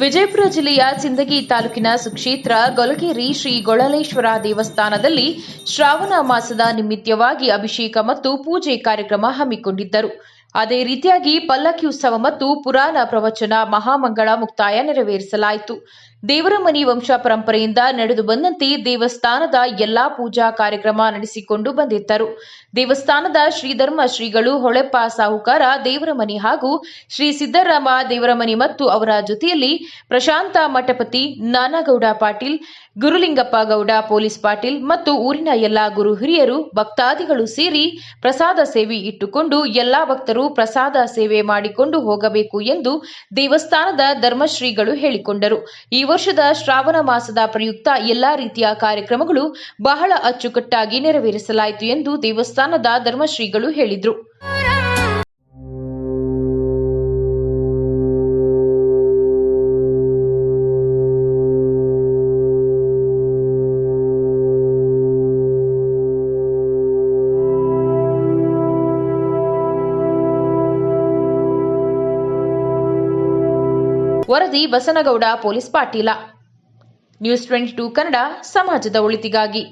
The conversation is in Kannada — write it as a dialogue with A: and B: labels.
A: ವಿಜಯಪುರ ಜಿಲ್ಲೆಯ ಸಿಂದಗಿ ತಾಲೂಕಿನ ಸುಕ್ಷೇತ್ರ ಗೊಲಗೇರಿ ಶ್ರೀ ಗೊಳಲೇಶ್ವರ ದೇವಸ್ಥಾನದಲ್ಲಿ ಶ್ರಾವಣ ಮಾಸದ ನಿಮಿತ್ತವಾಗಿ ಅಭಿಷೇಕ ಮತ್ತು ಪೂಜೆ ಕಾರ್ಯಕ್ರಮ ಹಮ್ಮಿಕೊಂಡಿದ್ದರು. ಅದೇ ರೀತಿಯಾಗಿ ಪಲ್ಲಕ್ಕಿ ಉತ್ಸವ ಮತ್ತು ಪುರಾಣ ಪ್ರವಚನ ಮಹಾಮಂಗಳ ಮುಕ್ತಾಯ ನೆರವೇರಿಸಲಾಯಿತು. ದೇವರಮನಿ ವಂಶ ಪರಂಪರೆಯಿಂದ ನಡೆದು ಬಂದಂತೆ ದೇವಸ್ಥಾನದ ಎಲ್ಲಾ ಪೂಜಾ ಕಾರ್ಯಕ್ರಮ ನಡೆಸಿಕೊಂಡು ಬಂದಿದ್ದರು. ದೇವಸ್ಥಾನದ ಶ್ರೀಧರ್ಮ ಶ್ರೀಗಳು ಹೊಳೆಪ್ಪ ಸಾಹುಕಾರ ದೇವರಮನಿ ಹಾಗೂ ಶ್ರೀ ಸಿದ್ದರಾಮ ದೇವರಮನಿ ಮತ್ತು ಅವರ ಜೊತೆಯಲ್ಲಿ ಪ್ರಶಾಂತ ಮಠಪತಿ ನಾನಗೌಡ ಪಾಟೀಲ್, ಗುರುಲಿಂಗಪ್ಪ ಗೌಡ ಪೊಲೀಸ್ ಪಾಟೀಲ್ ಮತ್ತು ಊರಿನ ಎಲ್ಲಾ ಗುರು ಹಿರಿಯರು ಭಕ್ತಾದಿಗಳು ಸೇರಿ ಪ್ರಸಾದ ಸೇವೆ ಇಟ್ಟುಕೊಂಡು ಎಲ್ಲಾ ಭಕ್ತರು ಪ್ರಸಾದ ಸೇವೆ ಮಾಡಿಕೊಂಡು ಹೋಗಬೇಕು ಎಂದು ದೇವಸ್ಥಾನದ ಧರ್ಮಶ್ರೀಗಳು ಹೇಳಿಕೊಂಡರು. ಈ ವರ್ಷದ ಶ್ರಾವಣ ಮಾಸದ ಪ್ರಯುಕ್ತ ಎಲ್ಲಾ ರೀತಿಯ ಕಾರ್ಯಕ್ರಮಗಳು ಬಹಳ ಅಚ್ಚುಕಟ್ಟಾಗಿ ನೆರವೇರಿಸಲಾಯಿತು ಎಂದು ದೇವಸ್ಥಾನದ ಧರ್ಮಶ್ರೀಗಳು ಹೇಳಿದರು. ವರದಿ Basanagouda police Patil. News twenty two Kannada ಸಮಾಜದ ಒಳಿತಿಗಾಗಿ.